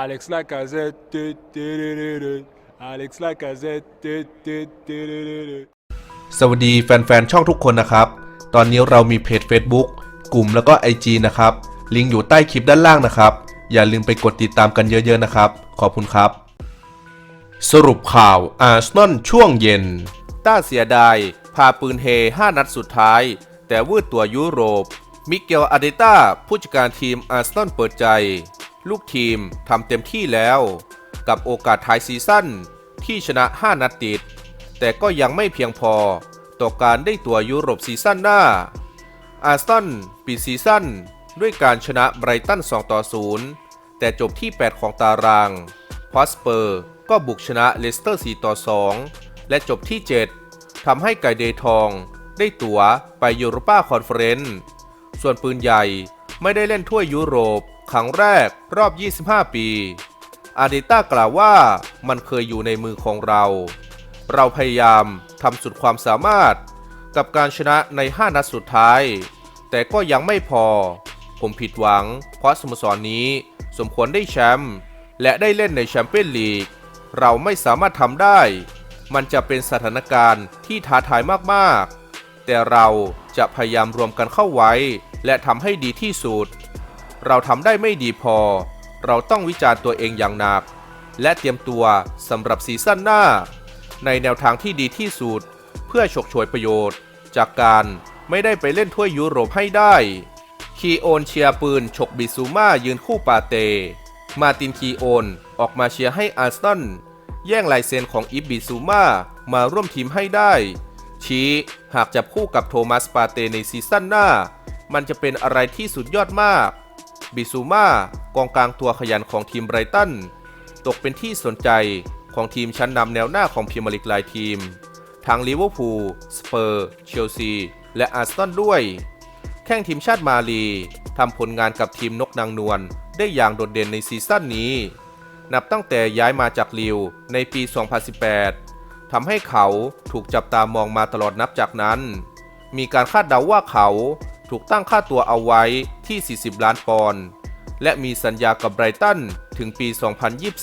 Alex Lacazette. Alex Lacazette. สวัสดีแฟนๆ ช่องทุกคนนะครับ ตอนนี้เรามีเพจ Facebook กลุ่มแล้วก็ IG นะครับ ลิงก์อยู่ใต้คลิปด้านล่างนะครับ อย่าลืมไปกดติดตามกันเยอะๆนะครับ ขอบคุณครับ สรุปข่าวอาร์เซนอลช่วงเย็น ต้าเสียดาย พาปืนเฮ 5 นัดสุดท้าย แต่วืดตัวยุโรป มิเกลอาเดต้าผู้จัดการทีมอาร์เซนอลเปิดใจ ลูกทีมทำเต็มที่แล้ว กับโอกาสท้ายซีซั่นที่ชนะ 5 นัดติด แต่ก็ยังไม่เพียงพอต่อการได้ตัวยุโรปซีซั่นหน้า อาร์เซนปิดซีซั่นด้วยการชนะไบรตัน 2 ต่อ 0 แต่จบที่ 8 ของตารางพอสเปอร์ก็บุกชนะเลสเตอร์ 4 ต่อ 2 และจบที่ 7 ทำให้ไก่เดทองได้ตั๋วไปยูโรปาคอนเฟอเรนซ์ส่วนปืนใหญ่ ไม่ได้เล่นถ้วยยุโรปครั้งแรกรอบ 25 ปี อาเดต้ากล่าวว่ามันเคยอยู่ในมือของเรา เราพยายามทำสุดความสามารถกับการชนะใน 5 นัดสุดท้าย แต่ก็ยังไม่พอ ผมผิดหวัง เพราะสโมสรนนี้สมควรได้แชมป์และได้เล่นในแชมเปี้ยนลีก เราไม่สามารถทำได้ มันจะเป็นสถานการณ์ที่ท้าทายมาก ๆ แต่เราจะพยายามรวมกันเข้าไว้ และทำให้ดีที่สุด เราทำได้ไม่ดีพอ เราต้องวิจารณ์ตัวเองอย่างหนัก และเตรียมตัวสำหรับซีซั่นหน้า ในแนวทางที่ดีที่สุด เพื่อฉกฉวยประโยชน์ จากการไม่ได้ไปเล่นถ้วยยุโรปให้ได้ คีโอนเชียร์ปืนฉกบิซูมายืนคู่ปาเต มาตินคีโอนออกมาเชียร์ให้อาร์เซนอลแย่งลายเซ็นของอิบบิซูมามาร่วมทีมให้ได้ ชี้หากจับคู่กับโทมัสปาเตในซีซั่นหน้า มันจะเป็นอะไรที่สุดยอดมาก บิซูมากองกลางตัวขยันของทีมไบรตัน ตกเป็นที่สนใจของทีมชั้นนำแนวหน้าของพรีเมียร์ลีกลายทีม ทั้งลิเวอร์พูล สเปอร์ เชลซี และอาร์เซนอลด้วย แข้งทีมชาติมาลีทำผลงานกับทีมนกนางนวลได้อย่างโดดเด่นในซีซั่นนี้ นับตั้งแต่ย้ายมาจากลิวในปี 2018 ทำให้เขาถูกจับตามองมาตลอดนับจากนั้น มีการคาดเดาว่าเขา ถูกตั้งค่าตัวเอาไว้ที่ 40 ล้านปอนด์และมีสัญญากับไบรตันถึงปี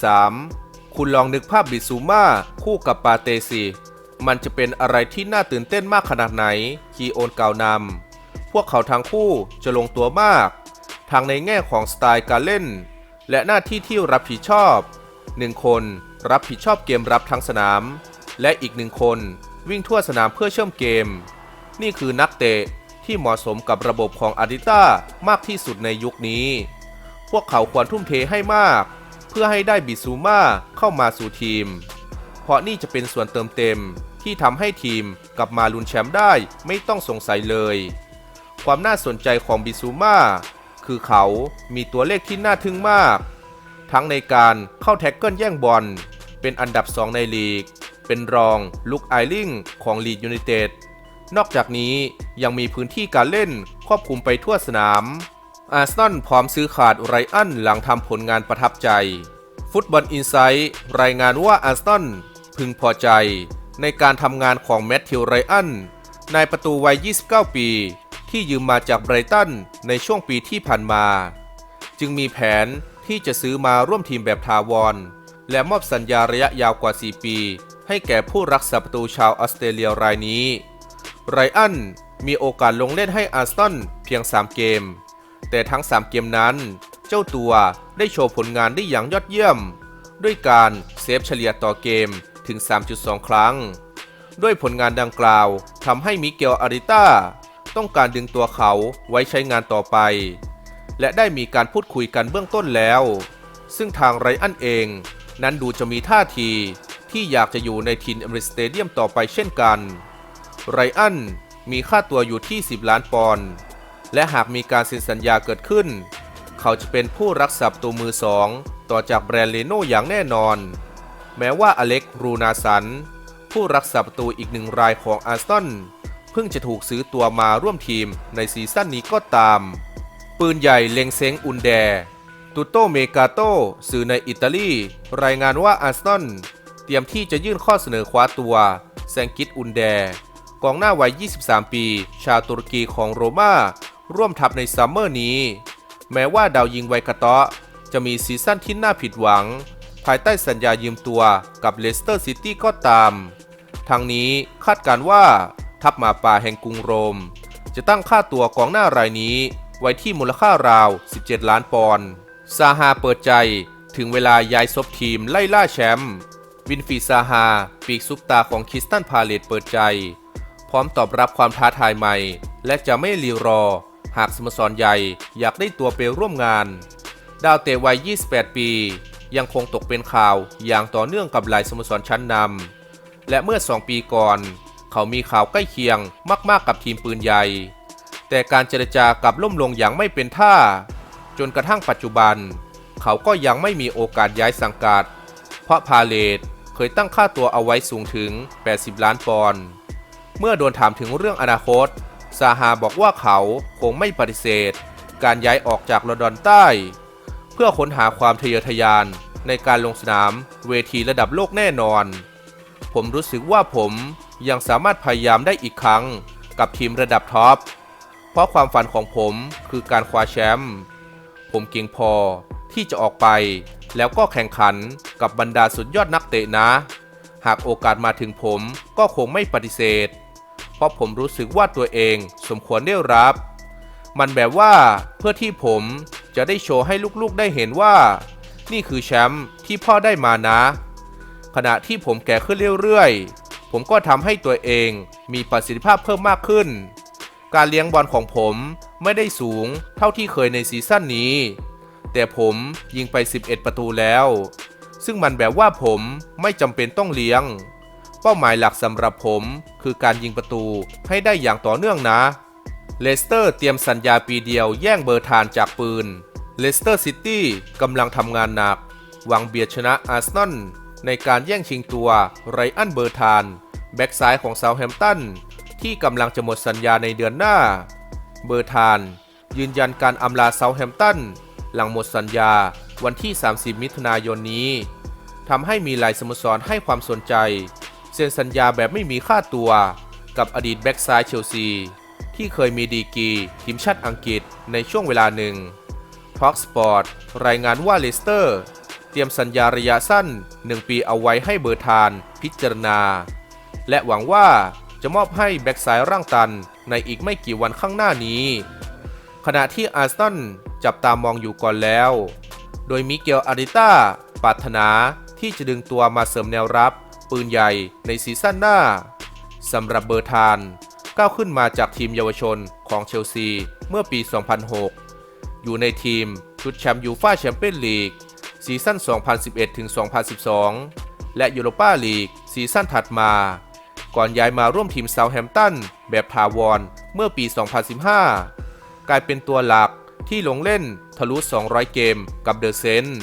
2023 คุณลองนึกภาพบิซูมาคู่กับปาเตซิมันจะเป็นอะไรที่น่าตื่นเต้นมากขนาดไหน คีโอนกล่าวนำพวกเขาทั้งคู่จะลงตัวมากทั้งในแง่ของสไตล์การเล่น และหน้าที่ที่รับผิดชอบหนึ่งคนรับผิดชอบเกมรับทั้งสนาม และอีกหนึ่งคนวิ่งทั่วสนามเพื่อเชื่อมเกม นี่คือนักเตะ ที่เหมาะสมกับระบบของอาดิต้ามากที่สุดในยุคนี้ พวกเขาควรทุ่มเทให้มาก เพื่อให้ได้บิซูมาเข้ามาสู่ทีม เพราะนี่จะเป็นส่วนเติมเต็มที่ทำให้ทีมกลับมาลุนแชมป์ได้ไม่ต้องสงสัยเลย ความน่าสนใจของบิซูมาคือเขามีตัวเลขที่น่าทึ่งมาก ทั้งในการเข้าแท็กเกิลแย่งบอล เป็นอันดับ 2 ในลีก เป็นรองลุกไอลิงของลีดยูไนเต็ด นอกจากนี้ยังมีพื้นที่การเล่นครอบคลุมไปทั่วสนาม อาร์เซนอลพร้อมซื้อขาดไรอันหลังทำผลงานประทับใจ ฟุตบอลอินไซต์รายงานว่าอาร์เซนอลพึงพอใจ ในการทำงานของแมทธิวไรอันนายประตูวัย 29 ปี ที่ยืมมาจากไบรตันในช่วงปีที่ผ่านมา จึงมีแผนที่จะซื้อมาร่วมทีมแบบทาวร และมอบสัญญาระยะยาวกว่า 4 ปี ให้แก่ผู้รักษาประตูชาวออสเตรเลียรายนี้ ไรอันมีโอกาสลงเล่นให้อาร์เซนเพียง 3 เกม แต่ทั้ง 3 เกมนั้น เจ้าตัวได้โชว์ผลงานได้อย่างยอดเยี่ยม ด้วยการเซฟเฉลี่ยต่อเกมถึง 3.2 ครั้ง ด้วยผลงานดังกล่าวทำให้มิเกลอาริต้าต้องการดึงตัวเขาไว้ใช้งานต่อไป และได้มีการพูดคุยกันเบื้องต้นแล้ว ซึ่งทางไรอันเองนั้นดูจะมีท่าทีที่อยากจะอยู่ในทีมเอเมริสเตเดียมต่อไปเช่นกัน ไรอันมีค่าตัวอยู่ที่ 10 ล้านปอนด์ และหากมีการเซ็นสัญญาเกิดขึ้น เขาจะเป็นผู้รักษาประตูมือสองต่อจากแบรนด์เลโน่อย่างแน่นอน แม้ว่าอเล็กรูนาสัน ผู้รักษาประตูอีกหนึ่งรายของอาร์เซนเพิ่งจะถูกซื้อตัวมาร่วมทีมในซีซั่นนี้ก็ตาม ปืนใหญ่เลงเซ็งอุนแดตุโตเมกาโตสื่อในอิตาลี รายงานว่าอาร์เซนเตรียมที่จะยื่นข้อเสนอคว้าตัวแซงกิตอุนแด กองหน้าวัย 23 ปี ชาวตุรกีของโรม่าร่วมทัพในซัมเมอร์นี้ แม้ว่าดาวยิงไวกาเตะจะมีซีซั่นที่น่าผิดหวัง ภายใต้สัญญายืมตัวกับเลสเตอร์ซิตี้ก็ตาม ทางนี้คาดการว่าทัพมาป่าแห่งกรุงโรม จะตั้งค่าตัวกองหน้ารายนี้ ไว้ที่มูลค่าราว 17 ล้านปอนด์ซาฮาเปิดใจถึงเวลาย้ายซบทีมไล่ล่าแชมป์วินฟีซาฮาปีกซุปตาของคิสตันพาเลตเปิดใจ พร้อมตอบรับความท้าทายใหม่ และจะไม่รีรอ หากสโมสรใหญ่อยากได้ตัวไปร่วมงาน ดาวเตะวัย 28 ปี ยังคงตกเป็นข่าวอย่างต่อเนื่องกับหลายสโมสรชั้นนำและเมื่อ 2 ปีก่อน เขามีข่าวใกล้เคียงมากๆกับทีมปืนใหญ่ แต่การเจรจากลับล่มลงอย่างไม่เป็นท่า จนกระทั่งปัจจุบัน เขาก็ยังไม่มีโอกาสย้ายสังกัด เพราะพาเลตเคยตั้งค่าตัวเอาไว้สูงถึง 80 ล้านปอนด์ เมื่อโดนถามถึงเรื่องอนาคต ซาฮาบอกว่าเขาคงไม่ปฏิเสธ การย้ายออกจากลอนดอนใต้ เพื่อค้นหาความทะเยอทะยานในการลงสนามเวทีระดับโลกแน่นอน ผมรู้สึกว่าผมยังสามารถพยายามได้อีกครั้งกับทีมระดับท็อป เพราะความฝันของผมคือการคว้าแชมป์ผมเก่งพอที่จะออกไป แล้วก็แข่งขันกับบรรดาสุดยอดนักเตะนะ หากโอกาสมาถึงผมก็คงไม่ปฏิเสธ เพราะผมรู้สึกว่าตัวเองสมควรได้รับ มันแบบว่าเพื่อที่ผมจะได้โชว์ให้ลูกๆได้เห็นว่า นี่คือแชมป์ที่พ่อได้มานะ ขณะที่ผมแก่ขึ้นเรื่อยๆ ผมก็ทำให้ตัวเองมีประสิทธิภาพเพิ่มมากขึ้น การเลี้ยงบอลของผมไม่ได้สูงเท่าที่เคยในซีซั่นนี้ แต่ผมยิงไป 11 ประตูแล้ว ซึ่งมันแบบว่าผมไม่จำเป็นต้องเลี้ยง เป้าหมายหลักสำหรับผมคือการยิงประตูให้ได้อย่างต่อเนื่องนะ เลสเตอร์เตรียมสัญญาปีเดียวแย่งเบอร์ทานจากปืน เลสเตอร์ซิตี้กำลังทำงานหนัก หวังเบียดชนะอาร์เซนอลในการแย่งชิงตัวไรอันเบอร์ทาน แบ็กซ้ายของเซาท์แฮมป์ตันที่กำลังจะหมดสัญญาในเดือนหน้า เบอร์ทาน ยืนยันการอำลาเซาท์แฮมป์ตันหลังหมดสัญญาวันที่ 30 มิถุนายนนี้ทำให้มีหลายสโมสรให้ความสนใจ เซ็นสัญญาแบบไม่มีค่าตัวกับอดีตแบ็กซ้ายเชลซี ที่เคยมีดีกีทีมชาติอังกฤษในช่วงเวลาหนึ่ง t a l k Sport รายงานว่าเลสเตอร์ เตรียมสัญญาระยะสั้น 1 ปีเอาไว้ให้เบอร์ทานพิจารณา และหวังว่าจะมอบให้แบ็กซ้ายร่างตันในอีกไม่กี่วันข้างหน้านี้ ขณะที่อาร์เซนจับตามองอยู่ก่อนแล้ว โดยมิเกลอาริต้าปรารถนาที่จะดึงตัวมาเสริมแนวรับ ปืนใหญ่ในซีซั่นหน้าสำหรับเบอร์ทานก้าวขึ้นมาจากทีมเยาวชนของเชลซีเมื่อปี 2006 อยู่ในทีมชุดแชมป์ยูฟ่าแชมเปี้ยนลีกซีซั่น 2011-2012 และยูโรปาลีกซีซั่นถัดมา ก่อนย้ายมาร่วมทีมเซาแฮมป์ตันแบบถาวรเมื่อปี 2015 กลายเป็นตัวหลักที่ลงเล่นทะลุ 200 เกมกับเดอะเซนต์